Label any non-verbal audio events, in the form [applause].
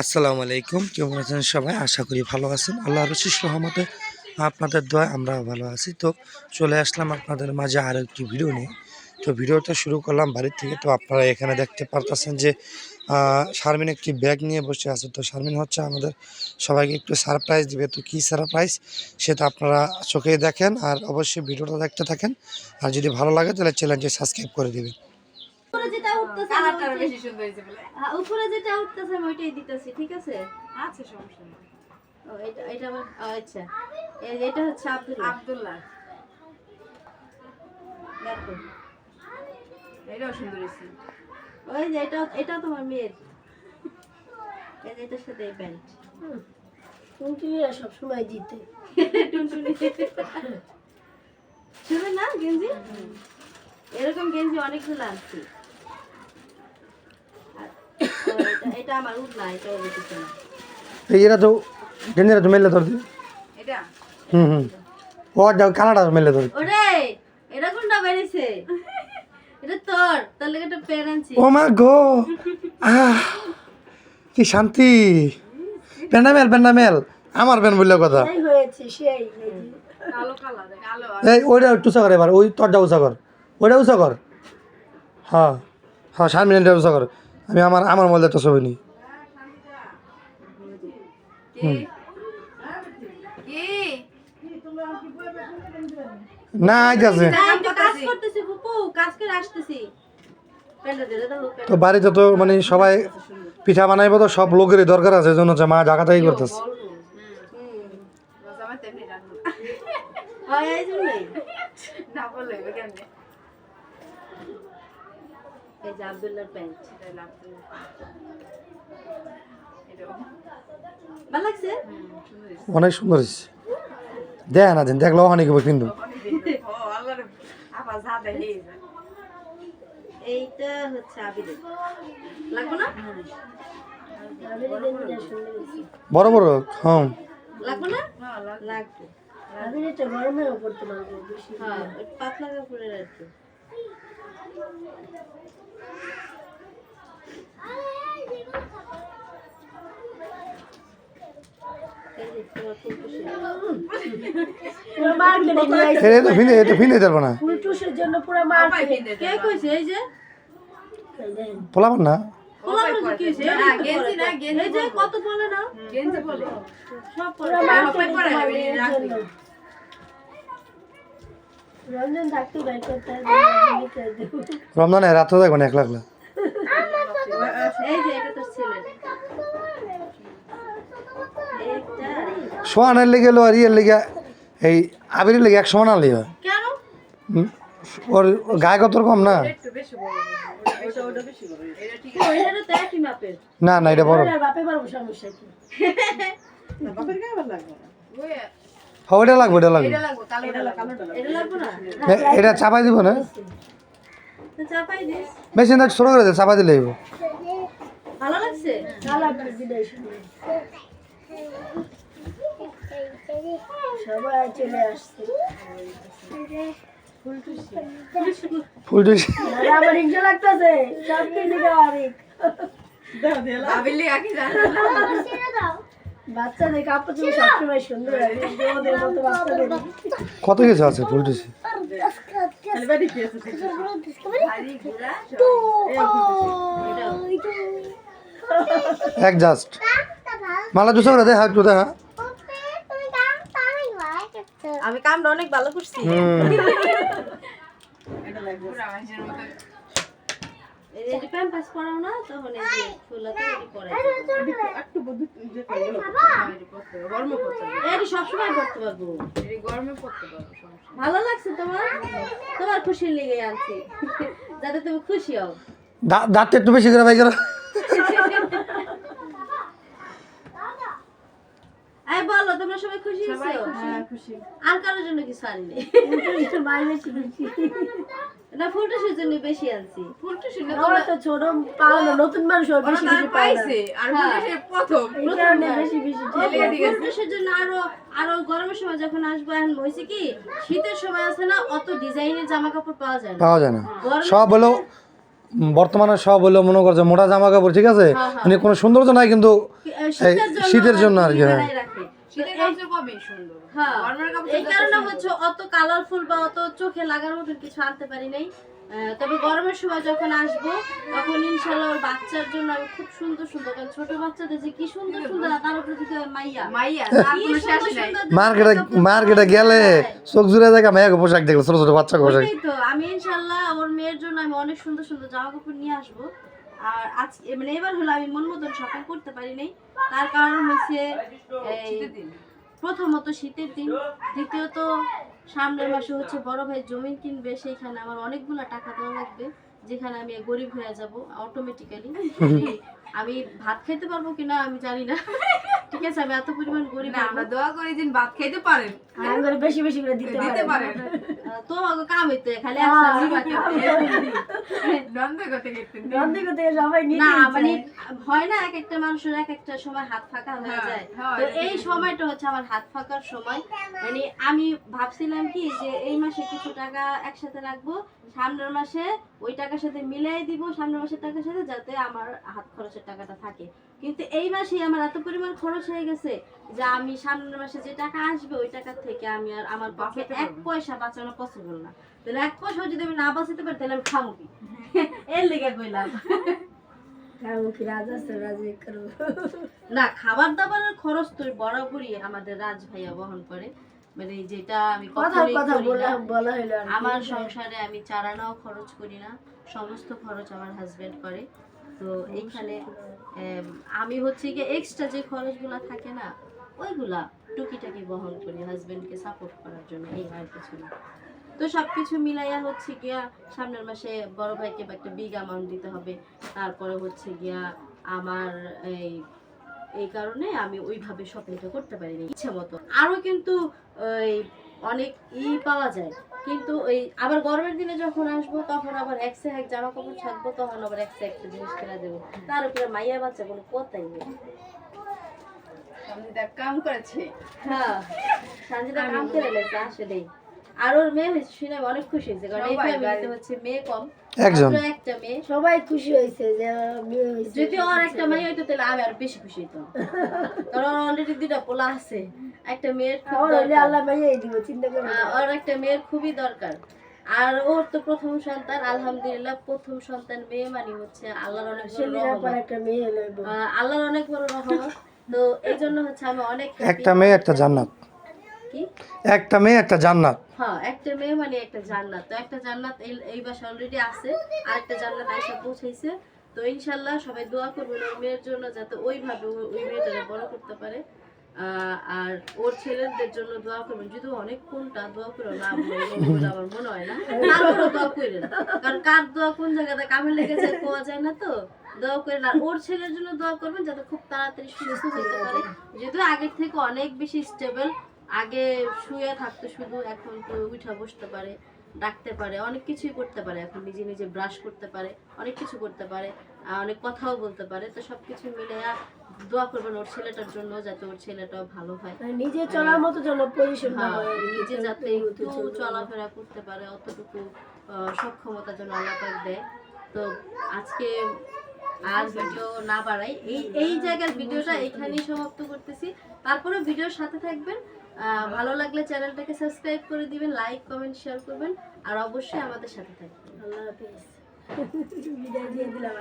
আসসালামু আলাইকুম। কেমন আছেন সবাই? আশা করি ভালো আছেন। আল্লাহ রশিস রহমতে আপনাদের দোয়া আমরা ভালো আছি। তো চলে আসলাম আপনাদের মাঝে আর একটি ভিডিও নিয়ে। তো ভিডিওটা শুরু করলাম বাড়ির থেকে। তো আপনারা এখানে দেখতে পারতেছেন যে শারমিন একটি ব্যাগ নিয়ে বসে আছে। তো শারমিন হচ্ছে আমাদের সবাইকে একটু সারপ্রাইজ দিবে। তো কী সারপ্রাইজ সেটা আপনারা চোখেই দেখেন আর অবশ্যই ভিডিওটা দেখতে থাকেন। আর যদি ভালো লাগে তাহলে চ্যানেলটি সাবস্ক্রাইব করে দিবেন। উঠতেছে কালারটা বেশি সুন্দর হয়েছে বলে। হ্যাঁ, উপরে যেটা উঠতেছে আমি ওইটাই দিতেছি ঠিক আছে? আচ্ছা সমস্যা নেই। ও এটা এটা আমার আচ্ছা। এটা হচ্ছে আব্দুল্লাহ। আব্দুল্লাহ। দেখো। এটাও সুন্দর হয়েছে। ওই যে এটা এটা তোমার মেয়ের। এই যে এটার সাথে এই প্যান্ট। টুনটুনিরা সবসময় জিতে। টুনটুনি। [laughs] শুনে না গেঞ্জি? এরকম গেঞ্জি অনেকগুলো আছে। এটা- এটা আমার উঠ না এটা ওর না। এরা তো তো মেলে ধর এটা? হুম হুম। ও যাও কানাডা মেলে ধর ওরে এটা কোনটা বেরিয়েছে? এটা তোর তোর লেগে একটা পেন ও মা গো আহ কি শান্তি। প্যান্ডামেল প্যান্ডামেল আমার প্যান বললে কথা। এই ওইটা একটু উঁচা কর এবার ওই তোরটা উঁচা কর। ওইটা উঁচা কর। হ্যাঁ হ্যাঁ সাত মিনিটটা উঁচা কর। আমি আমার আমার মধ্যে একটা ছবি নিই। না আইতাছে। তো বাড়িতে তো মানে সবাই পিঠা বানাইবো তো সব লোকেরই দরকার আছে জন্য হচ্ছে মা জায়গা থেকে করতেছে। না কেমনে? এই যে আব্দুল্লাহর প্যান্ট এটাই আব্দুল্লাহ এটাও ভালো লাগছে? হুম, সুন্দর হয়েছে অনেক সুন্দর হয়েছে। দেখ না দিন দেখল অনেক কিন্তু। এইটা হচ্ছে আবিদের। লাগবে না? বড় বড় হ্যাঁ। লাগবে না? হ্যাঁ লাগবে। গরমেও পড়তে পারবে হ্যাঁ পাতলা কাপড়ের আর কি। এই যে তোমার ফুলকপি। পুরো মার্কেটে নিয়ে আসছে এ তো ভিনে ভিনে না। ফুলটুসের জন্য পুরো মার্কেট কে কইছে এই যে? না? কত বলে না? সব রমজানে রাত্রে দেখব না একলা একলা। এই যে এটা তোর ছেলে। এইটা সোয়ানের লেগে এলো আর ইয়ের লেগে এই আবিরের লেগে এক সমান আনলি হয় কেন ওর গায়ে কত কম না? একটু বেশি বড়। ওটা ওটা বেশি বড়। এটা ঠিক ও, এটা তো একই মাপের। না না এটা বড়। আর বাপে পারব সমস্যা কি? হ্যাঁ, ওইটা লাগবে ওইটা লাগবে। এটা লাগবে কালো এটা লাগবে। এটা লাগবে না? এ- এটা চাপাই দিব না? তো চাপাই দিস। ছোট করে দে চাপাই দিলে ভালো লাগছে? সবাই চলে আসছে। লাগতেছে। বাচ্চাদের কাপড় চোপড় সবসময় সুন্দর হয় ওদের মতো বাচ্চাদের কত কিছু আছে পোলট্রি এক জাস্ট। মালা দুশো করে দেখা একটু দেখা। আমি কামটা অনেক ভালো করছি। এই যে প্যাম্পাস না তখন এই ফুলাতে সবসময় করতে পারব। গরমে পারব ভালো লাগছে তোমার? তোমার লেগে আনছি। যাতে তুমি খুশি হও। দাঁতটা একটু বেশি করে ভাই করো। বলো তোমরা সবাই খুশি হয়েছো? হ্যাঁ খুশি। আর কারোর জন্য কিছু আনিনি বাইরে বেশি না ফুলটুসির জন্য বেশি আনছি। ফুলটা শুনে ওরা তো ছোট পাও না নতুন মানুষ ওর বেশি তার বেশি পায় না পাইছে আর ফুলটা সে প্রথম। বেশি বেশি ফুলটুসির জন্য আরও আরও গরমের সময় যখন আসব এখন হয়েছে কি শীতের সময় আছে না অত ডিজাইনের জামা কাপড় পাওয়া যায় না। পাওয়া যায় না। সব হলো বর্তমানে সব হলো মনে করছে মোটা জামা কাপড় ঠিক আছে? মানে কোনো সৌন্দর্য নাই কিন্তু শীতের জন্য আর কি, হ্যাঁ। রাখে শীতের কাপড় কবে সুন্দর। হ্যাঁ এই কারণে হচ্ছে অত কালারফুল বা অত চোখে লাগার মতন কিছু আনতে পারি নাই। তবে গরমের সময় যখন আসব তখন ইনশাল্লাহ ওর বাচ্চার জন্য আমি খুব সুন্দর সুন্দর ছোট বাচ্চাদের যে কি সুন্দর সুন্দর তার উপর দিকে মাইয়া। মাইয়া কি তার কোনো শেষ সুন্দর নাই। সুন্দর মার্কেটে মার্কেটে গেলে চোখ জুড়ে দেখা মেয়েকে পোশাক দেখল ছোট ছোট বাচ্চা পোশাক। তো আমি ইনশাল্লাহ ওর মেয়ের জন্য আমি অনেক সুন্দর সুন্দর জামা কাপড় নিয়ে আসব। আর আজ মানে এবার হলো আমি মন মতন শপিং করতে পারি নাই। তার কারণ হচ্ছে এই দিন। প্রথমত শীতের দিন দ্বিতীয়ত সামনের মাসে হচ্ছে বড় ভাই জমি কিনবে সেইখানে আমার অনেকগুলো টাকা দেওয়া লাগবে যেখানে আমি গরিব হয়ে যাব অটোমেটিক্যালি [laughs] আমি ভাত খেতে পারব কিনা আমি জানি না। ঠিক আছে আমি এত পরিমাণ গরিব আমরা দোয়া করি যে ভাত খেতে পারেন। আর করে বেশি বেশি করে দিতে দিতে পারেন। তো আমাকে কাম হইতে খালি হ্যাঁ, সবাই না মানে হয় না এক একটা মানুষের এক একটা সময় হাত ফাঁকা হয়ে হ্যাঁ, যায়। তো এই সময়টা হচ্ছে আমার হাত ফাঁকার সময়। মানে আমি ভাবছিলাম কি যে এই মাসে কিছু টাকা একসাথে রাখব সামনের মাসে ওই টাকার সাথে মিলাই দিব সামনের মাসের টাকার সাথে যাতে আমার হাত খরচের টাকাটা থাকে। কিন্তু এই মাসে আমার এত পরিমাণ খরচ হয়ে গেছে যে আমি সামনের মাসে যে টাকা আসবে ওই টাকা থেকে আমি আর আমার পক্ষে এক। পয়সা বাঁচানো পসিবল না। তাহলে এক পয়সাও যদি আমি না বাঁচাতে পারি তাহলে আমি খাব কি [laughs] এর লেগে কইলাম। না খাবার দাবারের খরচ তো বরাবরই আমাদের রাজ ভাইয়া বহন করে। মানে যেটা আমি কথা কথা বলা হলো আমার সংসারে আমি চারানাও খরচ করি না। সমস্ত খরচ আমার হাজবেন্ড করে। তো এইখানে আমি হচ্ছে কি এক্সট্রা যে খরচগুলো থাকে না ওইগুলা টুকিটাকি বহন করি হাজবেন্ডকে সাপোর্ট করার জন্য এই আর কিছু না। তো সবকিছু মিলাইয়া হচ্ছে গিয়া সামনের মাসে বড় ভাইকে একটা বিগ অ্যামাউন্ট দিতে হবে। তারপরে হচ্ছে গিয়া আমার এই এই কারণে আমি ওইভাবে শপিংটা করতে পারিনি ইচ্ছে মতো। আরও কিন্তু ওই অনেক ই পাওয়া যায় কিন্তু ওই আবার গরমের দিনে যখন আসব তখন আবার একসে এক জামা কাপড় ছাকবো তখন আবার একসে একটা জিনিস কিনা দেবো। তার উপরে মাইয়া বাচ্চা কোনো কথাই নেই। কাম করেছে। হ্যাঁ সঞ্জিতা কাম করে লেছে আসলেই আর ওর মেয়ে হয়েছে শুনে অনেক খুশি হয়েছে কারণ এই ফ্যামিলিতে হচ্ছে মেয়ে কম। একজন। একটা মেয়ে। সবাই খুশি হয়েছে যে হয়েছে। যদি ওর একটা মেয়ে হইতো তাহলে আমি আর বেশি খুশি হইতাম। [laughs] কারণ অলরেডি দুইটা পোলা আছে। একটা মেয়ের খুব দরকার। আল্লাহ দিব চিন্তা করো না। ওর একটা মেয়ের খুবই দরকার। আর ওর তো প্রথম সন্তান আলহামদুলিল্লাহ প্রথম সন্তান মেয়ে মানে হচ্ছে আল্লাহর অনেক বড় একটা মেয়ে আল্লাহর অনেক বড় রহমত। তো এই জন্য হচ্ছে আমি অনেক একটা মেয়ে একটা জান্নাত। কি? একটা মেয়ে একটা জান্নাত। হ্যাঁ একটা মেয়ে মানে একটা জান্নাত। তো একটা জান্নাত এই বাসা অলরেডি আছে। আর একটা জান্নাত আইসা পৌঁছাইছে। তো ইনশাল্লাহ সবাই দোয়া করবেন ওই মেয়ের জন্য যাতে ওইভাবে ওই মেয়েটাকে বড় করতে পারে। আর ওর ছেলেদের জন্য দোয়া করবেন। যদি অনেক কোনটা দোয়া করে না [laughs] আমার মনে হয় না। তারপরে দোয়া করেন। কারণ কার দোয়া কোন জায়গাতে কামে লেগেছে যায় না তো। দোয়া করেন। আর ওর ছেলের জন্য দোয়া করবেন যাতে খুব তাড়াতাড়ি সুস্থ হতে পারে। যদিও আগের থেকে অনেক বেশি স্টেবল আগে শুয়ে থাকতো শুধু এখন তো উঠা বসতে পারে ডাকতে পারে অনেক কিছুই করতে পারে এখন নিজে নিজে ব্রাশ করতে পারে অনেক কিছু করতে পারে অনেক কথাও বলতে পারে তো সবকিছু মিলে দোয়া করবেন ওর ছেলেটার জন্য যাতে ওর ছেলেটাও ভালো হয়। মানে নিজে চলার মতো যেন পজিশন হ্যাঁ, নিজে যাতে একটু চলাফেরা করতে পারে অতটুকু সক্ষমতা যেন আল্লাহ পাক দেয়। তো আজকে আর ভিডিও না বাড়াই। এই এই জায়গার ভিডিওটা এখানেই সমাপ্ত করতেছি। তারপরে ভিডিওর সাথে থাকবেন। ভালো লাগলে চ্যানেলটাকে সাবস্ক্রাইব করে দিবেন, লাইক, কমেন্ট, শেয়ার করবেন, আর অবশ্যই আমাদের সাথে থাকবেন। আল্লাহ হাফিজ। [laughs] দিয়ে দিলাম